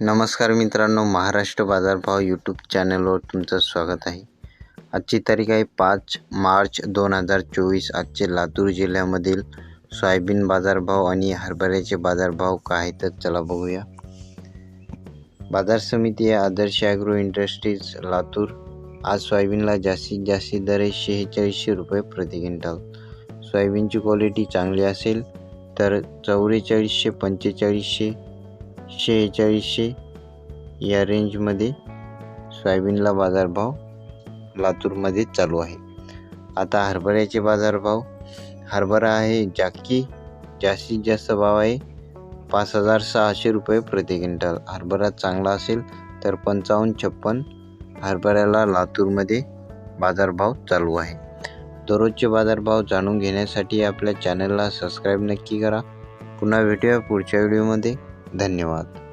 नमस्कार मित्रांनो महाराष्ट्र बाजारभाव यूट्यूब चॅनलवर तुमचं स्वागत आहे. आजची तारीख आहे पाच मार्च दोन हजार चोवीस. आजचे लातूर जिल्ह्यामधील सोयाबीन बाजारभाव आणि हरभऱ्याचे बाजारभाव काय आहेत तर चला बघूया. बाजार समिती आहे आदर्श ॲग्रो इंडस्ट्रीज लातूर. आज सोयाबीनला जास्तीत जास्त दर आहे शेहेचाळीसशे रुपये प्रति क्विंटल. सोयाबीनची क्वालिटी चांगली असेल तर चौवेचाळीसशे पंचेचाळीसशे शेहेचाळीसशे. या रेंजमध्ये सोयाबीनला बाजारभाव लातूरमध्ये चालू आहे. आता हरभऱ्याचे बाजारभाव हरभरा आहे जाकी जास्तीत जास्त भाव आहे पाच हजार सहाशे रुपये प्रति क्विंटल. हरभरा चांगला असेल तर पंचावन्न छप्पन हरभऱ्याला लातूरमध्ये बाजारभाव चालू आहे. दररोजचे बाजारभाव जाणून घेण्यासाठी आपल्या चॅनलला सबस्क्राईब नक्की करा. पुन्हा भेटूया पुढच्या व्हिडिओमध्ये धन्यवाद.